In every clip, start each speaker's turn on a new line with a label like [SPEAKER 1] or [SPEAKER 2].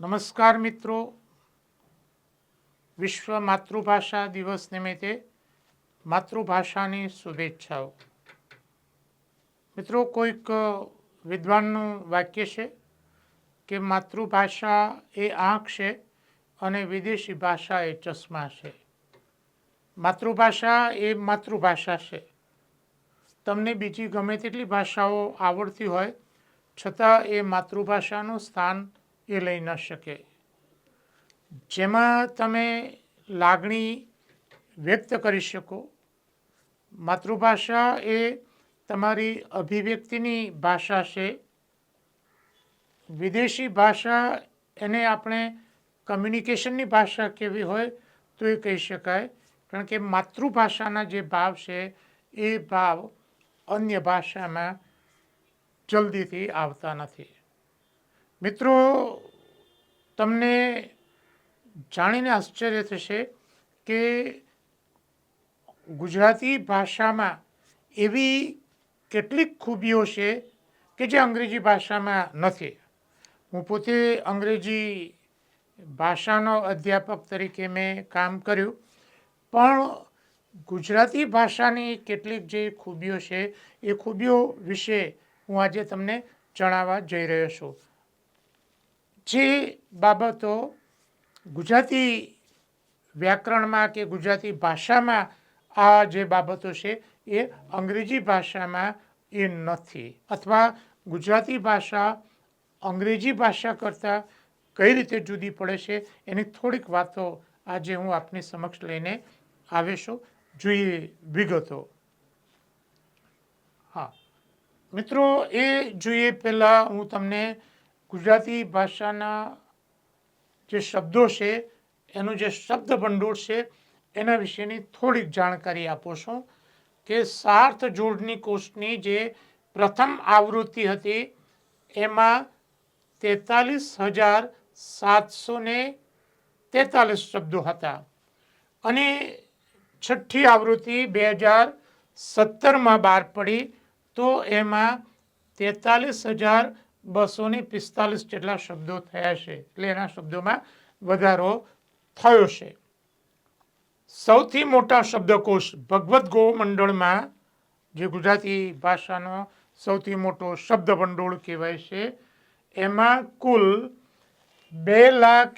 [SPEAKER 1] નમસ્કાર મિત્રો. વિશ્વ માતૃભાષા દિવસ નિમિત્તે માતૃભાષાની શુભેચ્છાઓ. મિત્રો, કોઈક વિદ્વાનનું વાક્ય છે કે માતૃભાષા એ આંખ છે અને વિદેશી ભાષા એ ચશ્મા છે. માતૃભાષા એ માતૃભાષા છે. તમને બીજી ગમે તેટલી ભાષાઓ આવડતી હોય, છતાં એ માતૃભાષાનું સ્થાન એ લઈ ન શકે. જેમાં તમે લાગણી વ્યક્ત કરી શકો. માતૃભાષા એ તમારી અભિવ્યક્તિની ભાષા છે. વિદેશી ભાષા એને આપણે કમ્યુનિકેશનની ભાષા કેવી હોય તો એ કહી શકાય. કારણ કે માતૃભાષાના જે ભાવ છે, એ ભાવ અન્ય ભાષામાં જલ્દીથી આવતા નથી. મિત્રો, તમને જાણીને આશ્ચર્ય થશે કે ગુજરાતી ભાષામાં એવી કેટલીક ખૂબીઓ છે કે જે અંગ્રેજી ભાષામાં નથી. હું પોતે અંગ્રેજી ભાષાનો અધ્યાપક તરીકે મેં કામ કર્યું, પણ ગુજરાતી ભાષાની કેટલીક જે ખૂબીઓ છે, એ ખૂબીઓ વિશે હું આજે તમને જણાવવા જઈ રહ્યો છું. જે બાબતો ગુજરાતી વ્યાકરણમાં કે ગુજરાતી ભાષામાં આ જે બાબતો છે, એ અંગ્રેજી ભાષામાં એ નથી. અથવા ગુજરાતી ભાષા અંગ્રેજી ભાષા કરતાં કઈ રીતે જુદી પડે છે, એની થોડીક વાતો આજે હું આપની સમક્ષ લઈને આવેશો જોઈએ વિગતો. હા. મિત્રો, એ જોઈએ પહેલાં હું તમને ગુજરાતી ભાષાના જે શબ્દો છે, એનું જે શબ્દ ભંડોળ છે, એના વિશેની થોડીક જાણકારી આપો છો કે સાર્થ જોડણી કોષની જે પ્રથમ આવૃત્તિ હતી, એમાં તેતાલીસ હજાર સાતસો તેતાલીસ શબ્દો હતા. અને છઠ્ઠી આવૃત્તિ બે હજાર સત્તરમાં બહાર પડી, તો એમાં તેતાલીસ હજાર બસો ને પિસ્તાલીસ જેટલા શબ્દો થયા છે. એટલે એના શબ્દોમાં વધારો થયો છે. સૌથી મોટા શબ્દકોશ ભગવદ્ ગોમંડળમાં, જે ગુજરાતી ભાષાનો સૌથી મોટો શબ્દ ભંડોળ કહેવાય છે, એમાં કુલ બે લાખ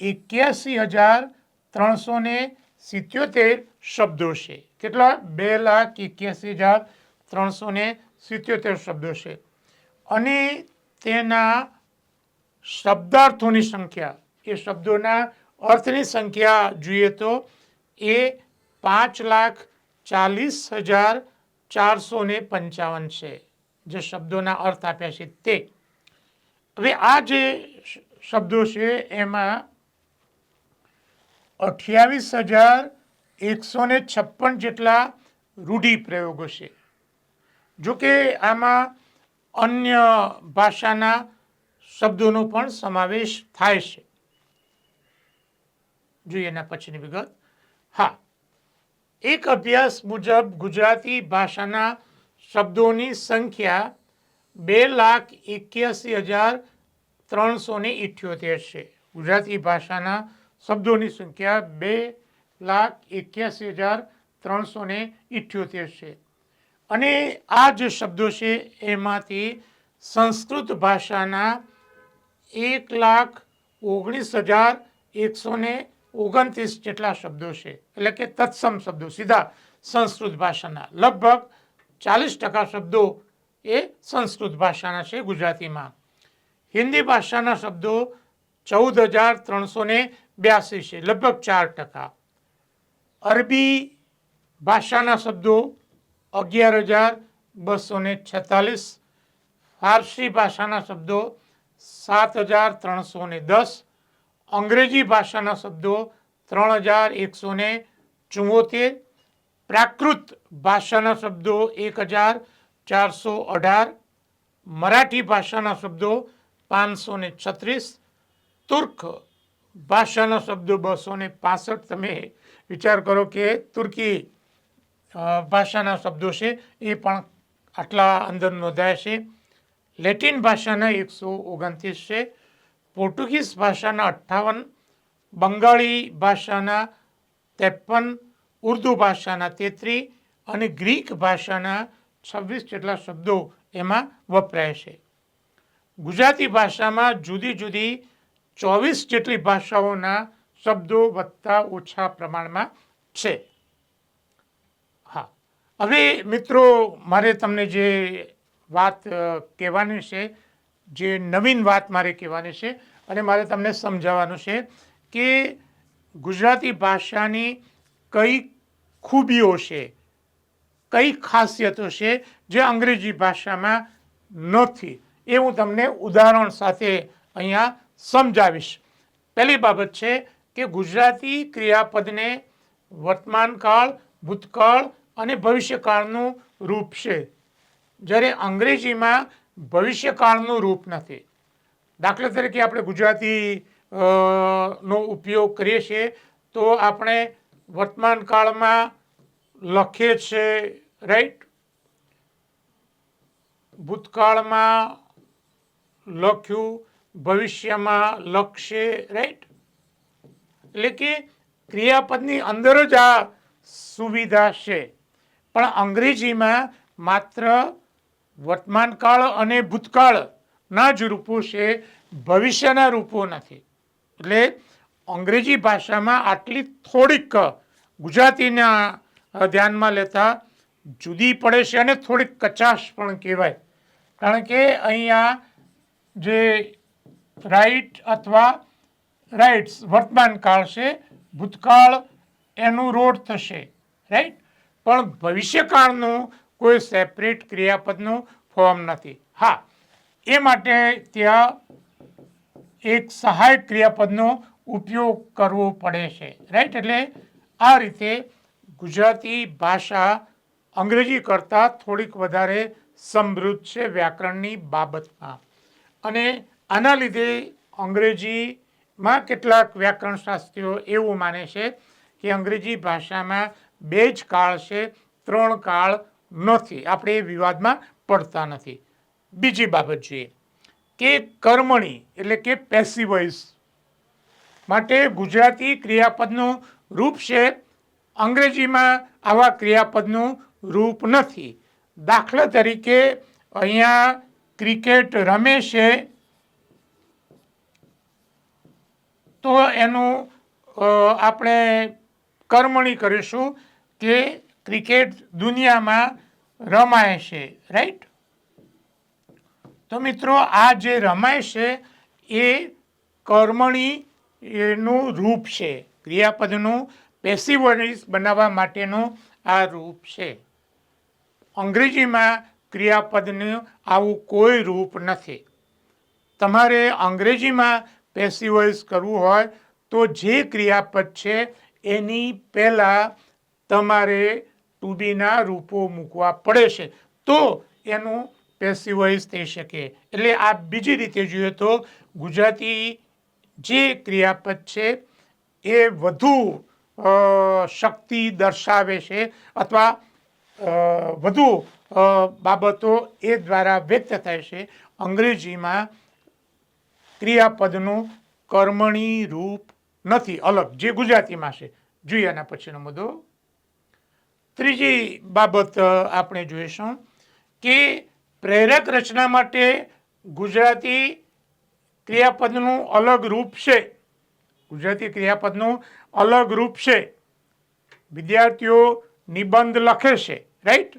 [SPEAKER 1] એક્યાસી હજાર ત્રણસો ને સિત્યોતેર શબ્દો છે. કેટલા? બે લાખ એક્યાસી હજાર ત્રણસો ને સિત્યોતેર શબ્દો છે. અને તેના શબ્દાર્થોની સંખ્યા. એ શબ્દોના અર્થની સંખ્યા જોઈએ તો એ પાંચ લાખ ચાલીસ હજાર ચારસો ને પંચાવન છે, જે શબ્દોના અર્થ આપ્યા છે તે. હવે આ જે શબ્દો છે એમાં અઠ્યાવીસ હજાર એકસો ને છપ્પન જેટલા રૂઢિપ્રયોગો છે. જોકે આમાં અન્ય ભાષાના શબ્દોનો પણ સમાવેશ થાય છે. જોઈએ એના પછીની વિગત. હા, એક અભ્યાસ મુજબ ગુજરાતી ભાષાના શબ્દોની સંખ્યા બે લાખ એક્યાસી હજાર ત્રણસો ને ઇઠ્યોતેર છે. ગુજરાતી ભાષાના શબ્દોની સંખ્યા બે લાખ એક્યાસી હજાર ત્રણસો ને ઇઠ્યોતેર છે. અને આ જે શબ્દો છે, એમાંથી સંસ્કૃત ભાષાના એક લાખ ઓગણીસ હજાર એકસો ને ઓગણત્રીસ જેટલા શબ્દો છે. એટલે કે તત્સમ શબ્દો, સીધા સંસ્કૃત ભાષાના. લગભગ ચાલીસ ટકા શબ્દો એ સંસ્કૃત ભાષાના છે ગુજરાતીમાં. હિન્દી ભાષાના શબ્દો ચૌદ હજાર ત્રણસો ને બ્યાસી છે, લગભગ ચાર ટકા. અરબી ભાષાના શબ્દો અગિયાર હજાર બસો ને છેતાલીસ ફારસી ભાષાના શબ્દો સાત હજાર ત્રણસો ને દસ અંગ્રેજી ભાષાના શબ્દો ત્રણ હજાર એકસો ને ચુમ્મોતેર પ્રાકૃત ભાષાના શબ્દો એક હજાર ચારસો અઢાર મરાઠી ભાષાના શબ્દો પાંચસો ને છત્રીસ તુર્ક ભાષાના શબ્દો બસો ને પાસઠ તમે વિચાર કરો કે તુર્કી અ, ભાષાના શબ્દો છે, એ પણ આટલા અંદર નોંધાયા છે. લેટિન ભાષાના એકસો ઓગણત્રીસ છે. પોર્ટુગીઝ ભાષાના અઠ્ઠાવન, બંગાળી ભાષાના ત્રેપન, ઉર્દુ ભાષાના તેત્રી અને ગ્રીક ભાષાના છવ્વીસ જેટલા શબ્દો એમાં વપરાય છે. ગુજરાતી ભાષામાં જુદી જુદી ચોવીસ જેટલી ભાષાઓના શબ્દો વધતા ઓછા પ્રમાણમાં છે. હવે મિત્રો, મારે તમને જે વાત કહેવાની છે, જે નવીન વાત મારે કહેવાની છે, અને મારે તમને સમજાવવાનું છે કે ગુજરાતી ભાષાની કઈ ખૂબીઓ છે, કઈ ખાસિયતો છે જે અંગ્રેજી ભાષામાં નથી એ હું તમને ઉદાહરણ સાથે અહીંયા સમજાવીશ. પહેલી બાબત છે કે ગુજરાતી ક્રિયાપદને વર્તમાનકાળ, ભૂતકાળ અને ભવિષ્યકાળનું રૂપ છે. જ્યારે અંગ્રેજીમાં ભવિષ્યકાળનું રૂપ નથી. દાખલા તરીકે આપણે ગુજરાતી નો ઉપયોગ કરીએ છીએ, તો આપણે વર્તમાન કાળમાં લખીએ છીએ રાઈટ ભૂતકાળમાં લખ્યું, ભવિષ્યમાં લખશે રાઈટ એટલે કે ક્રિયાપદની અંદર જ આ સુવિધા છે. પણ અંગ્રેજીમાં માત્ર વર્તમાનકાળ અને ભૂતકાળના જ રૂપો છે, ભવિષ્યના રૂપો નથી. એટલે અંગ્રેજી ભાષામાં આટલી થોડીક ગુજરાતીના ધ્યાનમાં લેતા જુદી પડે છે અને થોડીક કચાશ પણ કહેવાય. કારણ કે અહીંયા જે રાઈટ અથવા રાઇટ્સ વર્તમાનકાળ છે, ભૂતકાળ એનું રોડ થશે રાઈટ પણ ભવિષ્યકાળનું કોઈ સેપરેટ ક્રિયાપદનું ફોર્મ નથી. હા, એ માટે ત્યાં એક સહાયક ક્રિયાપદનો ઉપયોગ કરવો પડે છે. રાઈટ એટલે આ રીતે ગુજરાતી ભાષા અંગ્રેજી કરતાં થોડીક વધારે સમૃદ્ધ છે વ્યાકરણની બાબતમાં. અને આના લીધે અંગ્રેજીમાં કેટલાક વ્યાકરણ શાસ્ત્રીઓ એવું માને છે કે અંગ્રેજી ભાષામાં બે જ કાળ છે, ત્રણ કાળ નથી. આપણે એ વિવાદમાં પડતા નથી. બીજી બાબત જોઈએ. કે કર્મણી એટલે કે પેસિવોઇસ માટે ગુજરાતી ક્રિયાપદનું રૂપ છે. અંગ્રેજીમાં આવા ક્રિયાપદનું રૂપ નથી. દાખલા તરીકે અહીંયા ક્રિકેટ રમે છે, તો એનું આપણે કર્મણી કરીશું કે ક્રિકેટ દુનિયામાં રમાય છે રાઈટ તો મિત્રો, આ જે રમાય છે, એ કર્મણી એનું રૂપ છે. ક્રિયાપદનું પેસિવરિસ બનાવવા માટેનું આ રૂપ છે. અંગ્રેજીમાં ક્રિયાપદનું આવું કોઈ રૂપ નથી. તમારે અંગ્રેજીમાં પેસિવ કરવું હોય તો જે ક્રિયાપદ છે એની પહેલાં તમારે ટુ બીના રૂપો મૂકવા પડે છે. તો એનું પેસિવાઇઝ થઈ શકે. એટલે આ બીજી રીતે જોઈએ તો ગુજરાતી જે ક્રિયાપદ છે, એ વધુ શક્તિ દર્શાવે છે અથવા વધુ બાબતો એ દ્વારા વ્યક્ત થાય છે. અંગ્રેજીમાં ક્રિયાપદનું કર્મણી રૂપ નથી. અલગ, જે ગુજરાતીમાં છે. જોઈએ આના પછીનો મુદ્દો. ત્રીજી બાબત આપણે જોઈશું કે પ્રેરક રચના માટે ગુજરાતી ક્રિયાપદનું અલગ રૂપ છે. ગુજરાતી ક્રિયાપદનું અલગ રૂપ છે. વિદ્યાર્થીઓ નિબંધ લખે છે રાઈટ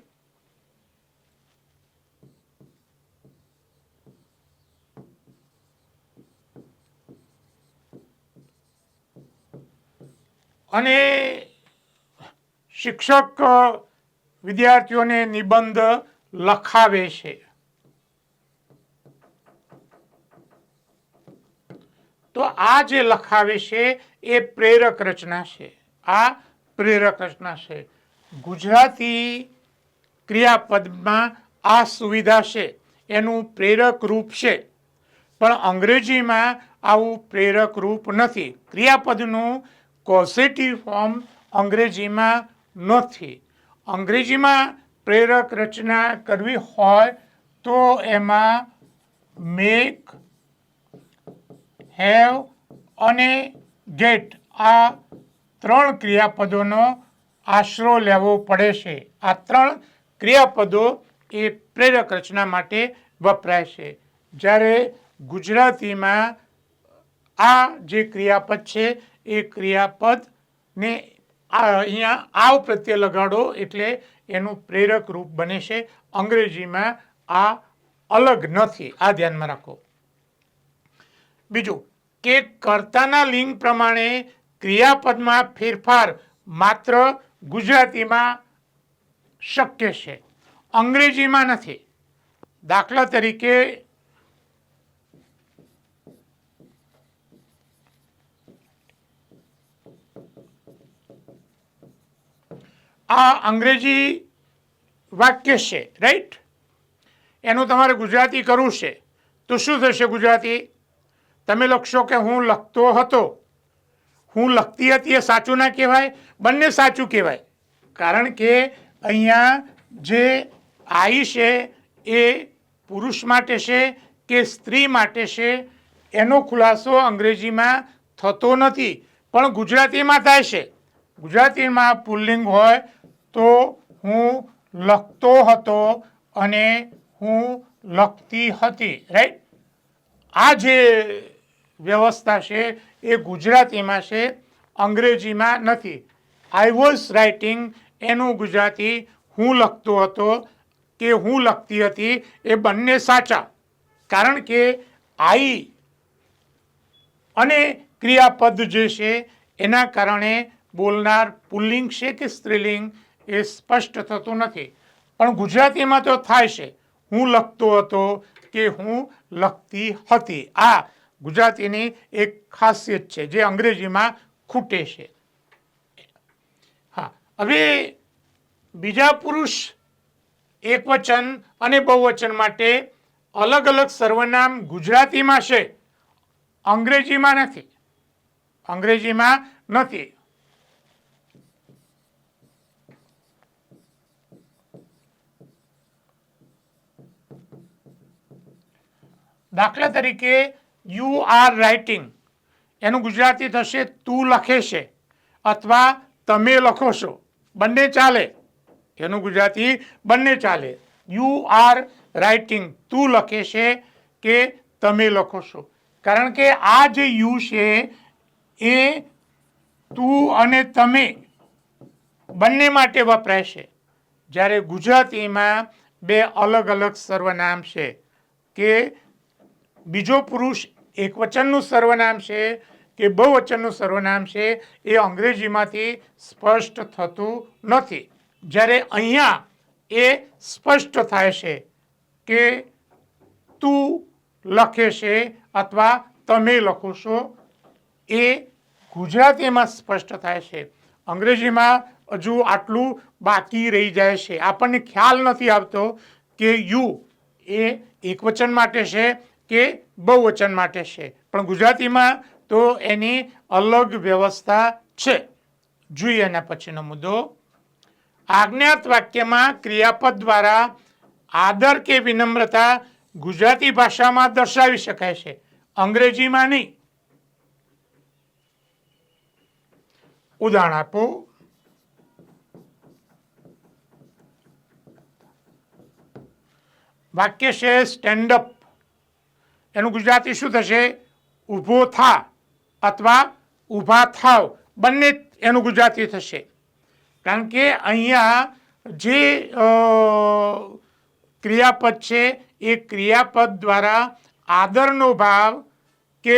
[SPEAKER 1] અને શિક્ષક વિદ્યાર્થીઓને નિબંધ લખાવે છે. તો આ જે લખાવે છે, એ પ્રેરક રચના છે. આ પ્રેરક રચના છે. ગુજરાતી ક્રિયાપદમાં આ સુવિધા છે. એનું પ્રેરક રૂપ છે. પણ અંગ્રેજીમાં આવું પ્રેરક રૂપ નથી. ક્રિયાપદનું કોઝેટિવ ફોર્મ અંગ્રેજીમાં નથી. અંગ્રેજીમાં પ્રેરક રચના કરવી હોય તો એમાં મેક હેવ અને ગેટ આ ત્રણ ક્રિયાપદોનો આશરો લેવો પડે છે. આ ત્રણ ક્રિયાપદો એ પ્રેરક રચના માટે વપરાય છે. જ્યારે ગુજરાતીમાં આ જે ક્રિયાપદ છે એ ક્રિયાપદને આ અહીંયા આવ પ્રત્યે લગાડો એટલે એનું પ્રેરક રૂપ બને છે. અંગ્રેજીમાં આ અલગ નથી. આ ધ્યાનમાં રાખો. બીજું, કે કર્તાના લિંગ પ્રમાણે ક્રિયાપદમાં ફેરફાર માત્ર ગુજરાતીમાં શક્ય છે. અંગ્રેજીમાં નથી. દાખલા તરીકે આ અંગ્રેજી વાક્ય છે રાઈટ એનું તમારે ગુજરાતી કરવું છે. તો શું થશે ગુજરાતી? તમે લખશો કે હું લખતો હતો. હું લખતી હતી એ સાચું ના કહેવાય, બંને સાચું કહેવાય. કારણ કે અહીંયા જે આઈ છે એ પુરુષ માટે છે કે સ્ત્રી માટે છે, એનો ખુલાસો અંગ્રેજીમાં થતો નથી. પણ ગુજરાતીમાં થાય છે. ગુજરાતીમાં પુલ્લિંગ હોય તો હું લખતો હતો અને હું લખતી હતી રાઈટ આ જે વ્યવસ્થા છે એ ગુજરાતીમાં છે, અંગ્રેજીમાં નથી. આઈ વોઝ રાઇટિંગ એનું ગુજરાતી હું લખતો હતો કે હું લખતી હતી એ બંને સાચા. કારણ કે આઈ અને ક્રિયાપદ જે છે એના કારણે બોલનાર પુલ્લિંગ છે કે સ્ત્રીલિંગ એ સ્પષ્ટ થતું નથી. પણ ગુજરાતીમાં તો થાય છે, હું લખતો હતો કે હું લખતી હતી. આ ગુજરાતીની એક ખાસિયત છે, જે અંગ્રેજીમાં ખૂટે છે. હા, હવે બીજા પુરુષ એકવચન અને બહુવચન માટે અલગ અલગ સર્વનામ ગુજરાતીમાં છે, અંગ્રેજીમાં નથી. અંગ્રેજીમાં નથી. દાખલા તરીકે યુ આર રાઇટિંગ એનું ગુજરાતી થશે, તું લખે છે. અથવા, તમે લખો છો. બંને ચાલે. એનું ગુજરાતી, બંને ચાલે. યુ આર રાઇટિંગ તું લખે છે કે તમે લખો છો. કારણ કે, આ જે યુ છે, એ તું અને તમે બંને માટે વપરાય છે. જ્યારે ગુજરાતીમાં બે અલગ અલગ સર્વનામ છે, કે બીજો પુરુષ એક વચનનું સર્વનામ છે કે બહુવચનનું સર્વનામ છે એ અંગ્રેજીમાંથી સ્પષ્ટ થતું નથી. જ્યારે અહીંયા એ સ્પષ્ટ થાય છે કે તું લખે છે અથવા તમે લખો છો, એ ગુજરાતીમાં સ્પષ્ટ થાય છે. અંગ્રેજીમાં હજુ આટલું બાકી રહી જાય છે. આપણને ખ્યાલ નથી આવતો કે યુ એ એકવચન માટે છે કે બહુવચન માટે છે. પણ ગુજરાતીમાં તો એની અલગ વ્યવસ્થા છે. જોઈએ એના પછીનો મુદ્દો. આજ્ઞાત વાક્યમાં ક્રિયાપદ દ્વારા આદર કે વિનમ્રતા ગુજરાતી ભાષામાં દર્શાવી શકાય છે. અંગ્રેજીમાં નહીં. ઉદાહરણ આપો. વાક્ય છે સ્ટેન્ડ અપ એનું ગુજરાતી શું થશે? ઊભો થા અથવા ઊભા થાવ. બંને એનું ગુજરાતી થશે. કારણ કે અહીંયા જે ક્રિયાપદ છે, એ ક્રિયાપદ દ્વારા આદરનો ભાવ કે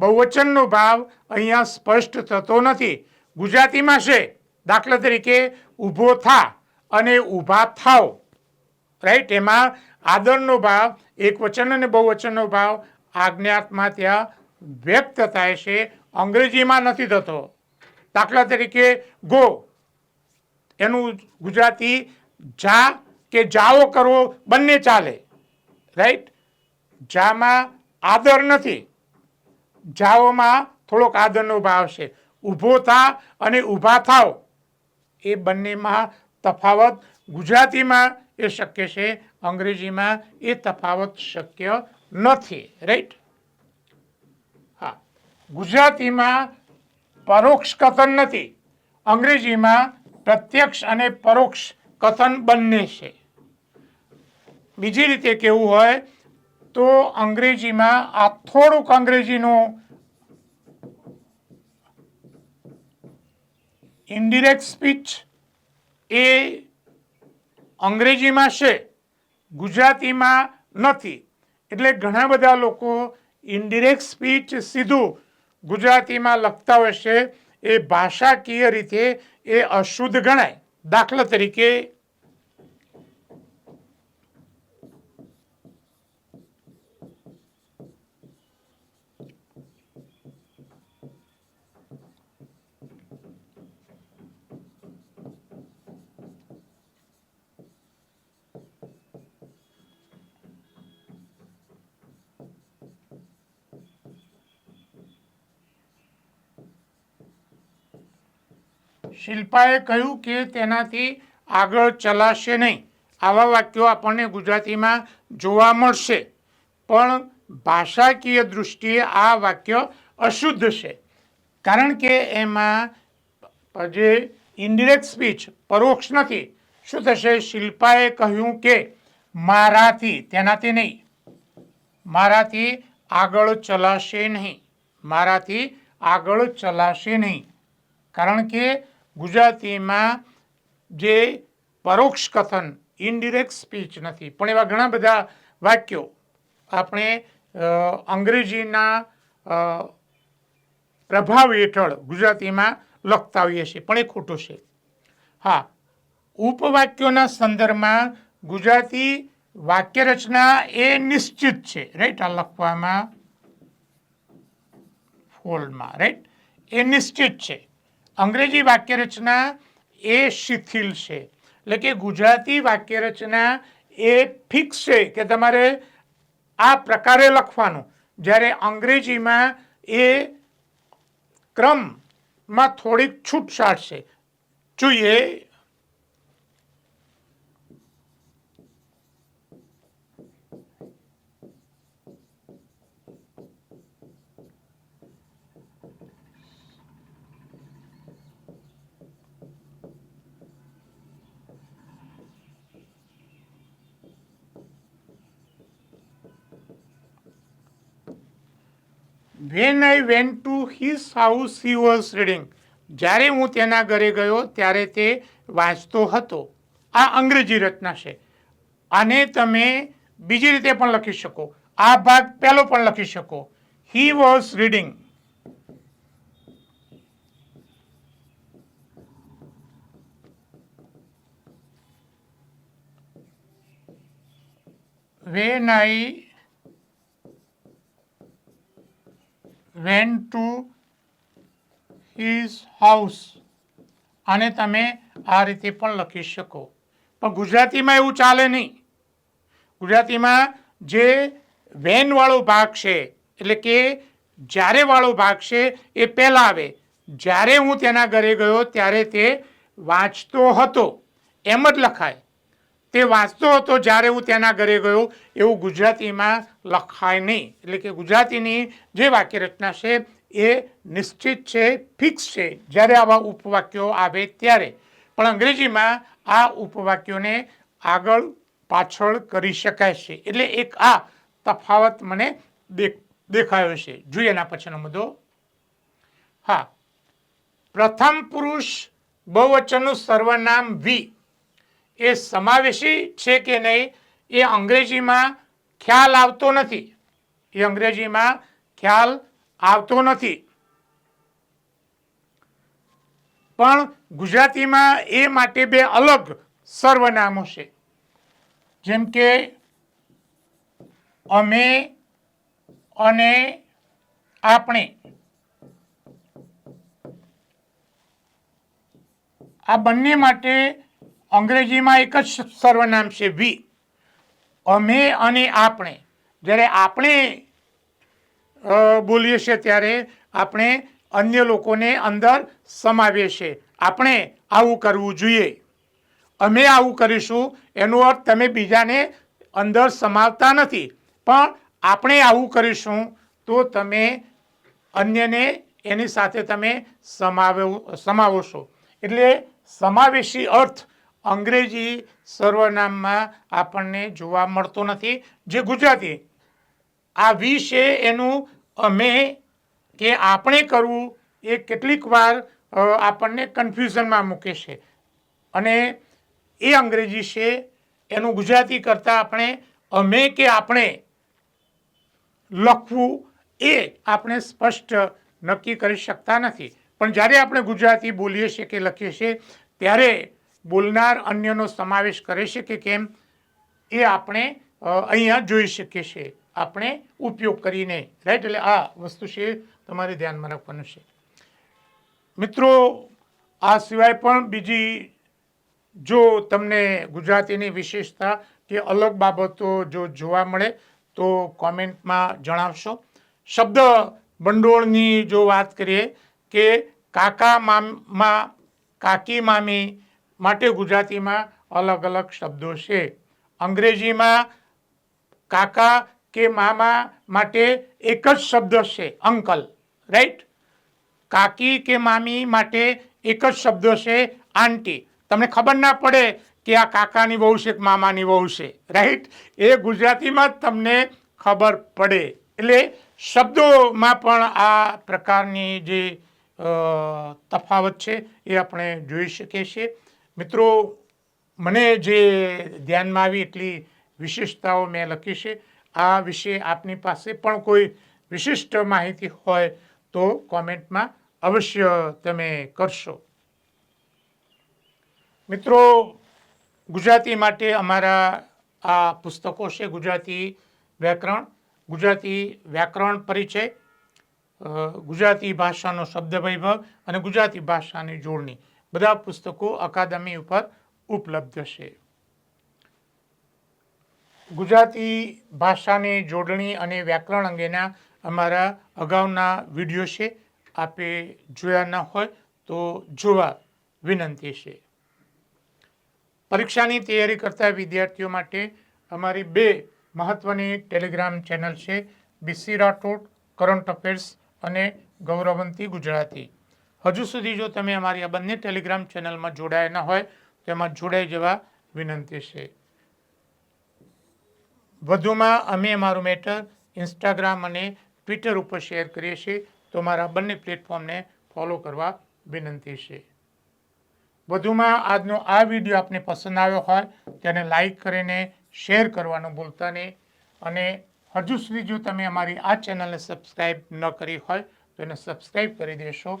[SPEAKER 1] બહુવચનનો ભાવ અહીંયા સ્પષ્ટ થતો નથી. ગુજરાતીમાં છે, દાખલા તરીકે ઊભો થા અને ઊભા થાવ. રાઈટ એમાં આદરનો ભાવ એક વચન અને બહુવચનનો ભાવ આજ્ઞાતમાં ત્યાં વ્યક્ત થાય છે. અંગ્રેજીમાં નથી થતો. દાખલા તરીકે ગો, એનું ગુજરાતી જા કે જાઓ કરવો બંને ચાલે. રાઈટ જામાં આદર નથી. જાઓમાં થોડોક આદરનો ભાવ છે. ઊભો થા અને ઊભા થાવ એ બંનેમાં તફાવત ગુજરાતીમાં એ શક્ય છે? અંગ્રેજીમાં એ તફાવત શક્ય નથી રાઈટ હા. ગુજરાતીમાં પરોક્ષ કથન નથી. અંગ્રેજીમાં પ્રત્યક્ષ અને પરોક્ષ કથન બંને છે. બીજી રીતે કેવું હોય તો અંગ્રેજીમાં આ થોડુંક અંગ્રેજીનું ઇન્ડિરેક્ટ સ્પીચ એ અંગ્રેજીમાં છે, ગુજરાતીમાં નથી. એટલે ઘણા બધા લોકો ઇન્ડિરેક્ટ સ્પીચ સીધું ગુજરાતીમાં લખતા હોય છે. એ ભાષાકીય રીતે એ અશુદ્ધ ગણાય. દાખલા તરીકે શિલ્પાએ કહ્યું કે તેનાથી આગળ ચલાશે નહીં. આવા વાક્યો આપણને ગુજરાતીમાં જોવા મળશે. પણ ભાષાકીય દૃષ્ટિએ આ વાક્ય અશુદ્ધ છે. કારણ કે એમાં જે ઇન્ડિરેક્ટ સ્પીચ પરોક્ષ નથી. શું થશે? શિલ્પાએ કહ્યું કે મારાથી, તેનાથી નહીં. મારાથી આગળ ચલાશે નહીં. મારાથી આગળ ચલાશે નહીં. કારણ કે ગુજરાતીમાં જે પરોક્ષ કથન ઇનડિરેક્ટ સ્પીચ નથી. પણ એવા ઘણા બધા વાક્યો આપણે અંગ્રેજીના પ્રભાવ હેઠળ ગુજરાતીમાં લખતા હોઈએ છીએ. પણ એ ખોટું છે. હા, ઉપવાક્યોના સંદર્ભમાં ગુજરાતી વાક્ય રચના એ નિશ્ચિત છે. રાઈટ આ લખવામાં, ફોલ્ડમાં. રાઈટ એ નિશ્ચિત છે. અંગ્રેજી વાક્યરચના એ શિથિલ છે. એટલે કે ગુજરાતી વાક્યરચના એ ફિક્સ છે કે તમારે આ પ્રકારે લખવાનું. જ્યારે અંગ્રેજીમાં એ ક્રમમાં થોડીક છૂટછાટ છે. જોઈએ when I went to his house he was reading જ્યારે હું તેના ઘરે ગયો, ત્યારે તે વાંચતો હતો. આ અંગ્રેજી રચના છે. આને તમે બીજી રીતે પણ લખી શકો. આ ભાગ પહેલો પણ લખી શકો. He was reading when I went to his house આને તમે આ રીતે પણ લખી શકો. પણ ગુજરાતીમાં એવું ચાલે નહીં. ગુજરાતીમાં જે વેનવાળો ભાગ છે, એટલે કે જ્યારેવાળો ભાગ છે, એ પહેલાં આવે. જ્યારે હું તેના ઘરે ગયો, ત્યારે તે વાંચતો હતો. એમ જ લખાય. તે વાંચતો હતો જ્યારે હું તેના ઘરે ગયો. એવું ગુજરાતીમાં લખાય નહીં. એટલે કે ગુજરાતીની જે વાક્ય રચના છે એ નિશ્ચિત છે, ફિક્સ છે. જ્યારે આવા ઉપવાક્યો આવે ત્યારે. પણ અંગ્રેજીમાં આ ઉપવાક્યોને આગળ પાછળ કરી શકાય છે. એટલે એક આ તફાવત મને દેખાયો છે. જોઈએ એના પછીનો મુદ્દો. હા. પ્રથમ પુરુષ બહુવચનનું સર્વનામ વી. એ સમાવેશી છે કે નહીં, એ અંગ્રેજીમાં ખ્યાલ આવતો નથી. એ અંગ્રેજીમાં ખ્યાલ આવતો નથી. પણ ગુજરાતીમાં એ માટે બે અલગ સર્વનામો છે. જેમ કે, અમે અને આપણે. આ બંને માટે અંગ્રેજીમાં એક જ સર્વનામ છે વી. અમે અને આપણે. જ્યારે આપણે બોલીએ છીએ ત્યારે આપણે અન્ય લોકોને અંદર સમાવીએ છીએ. આપણે આવું કરવું જોઈએ. અમે આવું કરીશું, એનો અર્થ તમે બીજાને અંદર સમાવતા નથી. પણ આપણે આવું કરીશું, તો તમે અન્યને એની સાથે તમે સમાવે, સમાવો એટલે સમાવેશી અર્થ અંગ્રેજી સર્વનામમાં આપણને જોવા મળતો નથી, જે ગુજરાતી. આ વી એનું અમે કે આપણે કરવું એ કેટલીક વાર આપણને કન્ફ્યુઝનમાં મૂકે છે. અને એ અંગ્રેજી છે, એનું ગુજરાતી કરતાં આપણે, અમે કે આપણે લખવું એ આપણે સ્પષ્ટ નક્કી કરી શકતા નથી. પણ જ્યારે આપણે ગુજરાતી બોલીએ છીએ કે લખીએ છીએ, ત્યારે બોલનાર અન્યનો સમાવેશ કરે છે કે કેમ? એ આપણે અહીંયા જોઈ શકીએ છીએ. આપણે ઉપયોગ કરીને. રાઈટ એટલે આ વસ્તુ છે તમારે ધ્યાનમાં રાખવાનું છે. મિત્રો, આ સિવાય પણ બીજી, જો તમને ગુજરાતીની વિશેષતા કે અલગ બાબતો જો જોવા મળે, તો કોમેન્ટમાં જણાવશો. શબ્દ ભંડોળની જો વાત કરીએ કે કાકા મામા કાકી મામી માટે ગુજરાતીમાં અલગ અલગ શબ્દો છે. અંગ્રેજીમાં કાકા કે મામા માટે એક જ શબ્દ છે, અંકલ. રાઈટ કાકી કે મામી માટે એક જ શબ્દ છે, આંટી. તમને ખબર ના પડે કે આ કાકાની વહુ છે કે મામાની વહુ છે. રાઈટ એ ગુજરાતીમાં તમને ખબર પડે. એટલે શબ્દોમાં પણ આ પ્રકારની જે તફાવત છે એ આપણે જોઈ શકીએ છીએ. મિત્રો, મને જે ધ્યાનમાં આવી એટલી વિશેષતાઓ મેં લખી છે, આ વિશે આપની પાસે પણ કોઈ વિશિષ્ટ માહિતી હોય તો કોમેન્ટમાં અવશ્ય તમે કરશો. મિત્રો, ગુજરાતી માટે અમારા આ પુસ્તકો છે, ગુજરાતી વ્યાકરણ ગુજરાતી વ્યાકરણ પરિચય ગુજરાતી ભાષાનો શબ્દ વૈભવ અને ગુજરાતી ભાષાની જોડણી. બધા પુસ્તકો અકાદમી ઉપર ઉપલબ્ધ છે. ગુજરાતી ભાષાની જોડણી અને વ્યાકરણ અંગેના અમારા અગાઉના વીડિયો છે. આપે જોયા ન હોય તો જોવા વિનંતી છે. પરીક્ષાની તૈયારી કરતા વિદ્યાર્થીઓ માટે અમારી બે મહત્ત્વની ટેલિગ્રામ ચેનલ છે. બીસી રાઠોડ, કરંટ અફેર્સ અને ગૌરવંતી ગુજરાતી. હજુ સુધી જો તમે અમારી આ બંને ટેલિગ્રામ ચેનલમાં જોડાયા ન હોય, તો એમાં જોડાઈ જવા વિનંતી છે. વધુમાં અમે અમારું મેટર ઇન્સ્ટાગ્રામ અને ટ્વિટર ઉપર શેર કરીએ છીએ, તો મારા બંને પ્લેટફોર્મને ફોલો કરવા વિનંતી છે. વધુમાં આજનો આ વીડિયો આપને પસંદ આવ્યો હોય તેને લાઈક કરીને શેર કરવાનું ભૂલતા નહીં. અને હજુ સુધી જો તમે અમારી આ ચેનલને સબસ્ક્રાઈબ ન કરી હોય, તો એને સબસ્ક્રાઈબ કરી દેશો.